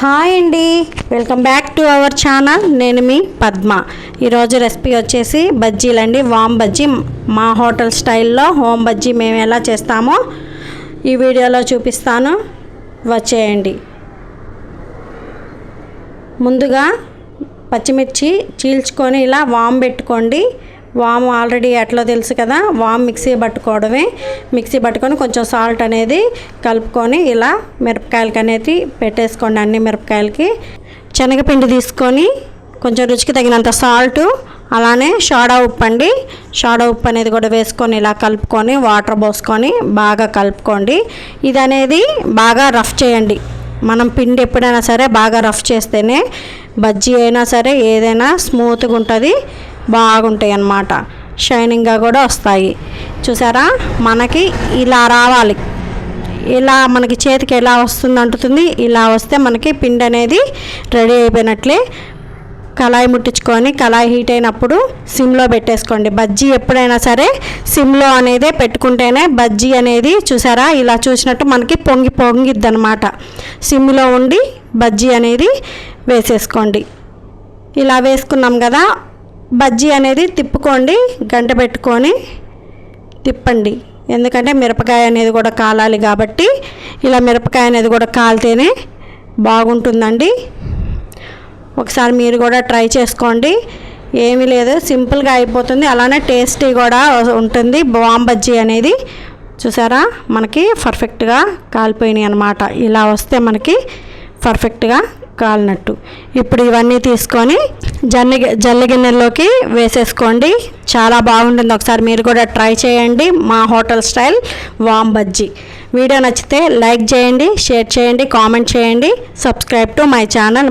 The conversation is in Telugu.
హాయ్ అండి. Welcome back to our channel. నేను మీ పద్మ. ఈరోజు రెసిపీ వచ్చేసి బజ్జీలండి. వామ్ బజ్జీ. మా హోటల్ స్టైల్లో హోమ్ బజ్జీ మేము ఎలా చేస్తామో ఈ వీడియోలో చూపిస్తాను. వచ్చేయండి. ముందుగా పచ్చిమిర్చి చీల్చుకొని ఇలా వామ్ పెట్టుకోండి. వామ్ ఆల్రెడీ ఎట్లా తెలుసు కదా వామ్ మిక్సీ పట్టుకోవడమే. మిక్సీ పట్టుకొని కొంచెం సాల్ట్ అనేది కలుపుకొని ఇలా మిరపకాయలకి అనేది పెట్టేసుకోండి అన్ని మిరపకాయలకి. శనగపిండి తీసుకొని కొంచెం రుచికి తగినంత సాల్ట్ అలానే షోడా ఉప్పు అండి. షోడా ఉప్పు అనేది కూడా వేసుకొని ఇలా కలుపుకొని వాటర్ పోసుకొని బాగా కలుపుకోండి. ఇది అనేది బాగా రఫ్ చేయండి. మనం పిండి ఎప్పుడైనా సరే బాగా రఫ్ చేస్తేనే బజ్జీ అయినా సరే ఏదైనా స్మూత్గా ఉంటుంది. బాగుంటాయి అన్నమాట షైనింగ్గా కూడా వస్తాయి. చూసారా? మనకి ఇలా రావాలి. ఇలా మనకి చేతికి ఎలా వస్తుంది అంటుతుంది? ఇలా వస్తే మనకి పిండి అనేది రెడీ అయిపోయినట్లే. కళాయి ముట్టించుకొని కళాయి హీట్ అయినప్పుడు సిమ్లో పెట్టేసుకోండి. బజ్జీ ఎప్పుడైనా సరే సిమ్లో అనేది పెట్టుకుంటేనే బజ్జీ అనేది చూసారా? ఇలా చూసినట్టు మనకి పొంగి పొంగిద్ది అనమాట సిమ్లో ఉండి బజ్జీ అనేది వేసేసుకోండి. ఇలా వేసుకున్నాం కదా బజ్జీ అనేది తిప్పుకోండి గంట పెట్టుకొని తిప్పండి. ఎందుకంటే మిరపకాయ అనేది కూడా కాలాలి కాబట్టి ఇలా మిరపకాయ అనేది కూడా కాలితేనే బాగుంటుందండి. ఒకసారి మీరు కూడా ట్రై చేసుకోండి. ఏమీ లేదు సింపుల్గా అయిపోతుంది. అలానే టేస్టీ కూడా ఉంటుంది. బామ్ బజ్జీ అనేది చూసారా? మనకి పర్ఫెక్ట్గా కాలిపోయినాయి అనమాట ఇలా వస్తే మనకి పర్ఫెక్ట్గా కాలినట్టు. ఇప్పుడు ఇవన్నీ తీసుకొని జన్ని జల్లి గిన్నెల్లోకి వేసేసుకోండి. చాలా బాగుంటుంది. ఒకసారి మీరు కూడా ట్రై చేయండి. మా హోటల్ స్టైల్ వామ్ బజ్జీ వీడియో నచ్చితే లైక్ చేయండి షేర్ చేయండి కామెంట్ చేయండి. Subscribe to my channel.